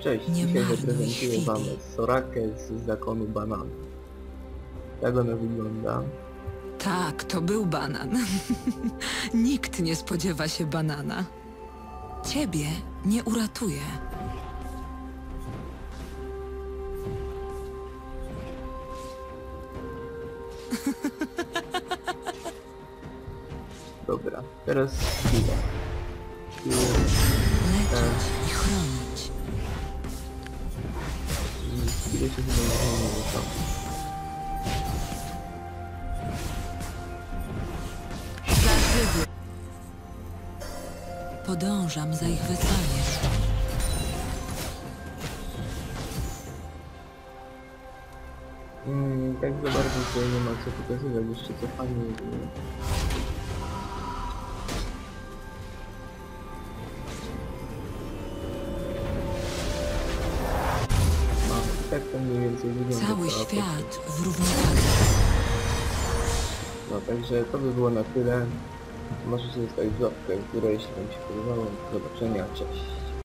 Cześć, Nie dzisiaj marnuj chwili. Wam Sorakę z zakonu banana. Jak ona wygląda? Tak, to był banan. Nikt nie spodziewa się banana. Ciebie nie uratuje. Dobra, teraz. Leczyć Chyba nie. Podążam za ich wezwaniem. Mm, tak za bardzo tutaj nie ma co pokazywać, jeszcze cofanie. nie? Mniej więcej wygląda. Cały postać. świat w równowadze. No także to by było na tyle. Możecie zostawić łapkę w górę, jeśli Wam się podobało. Do zobaczenia, cześć.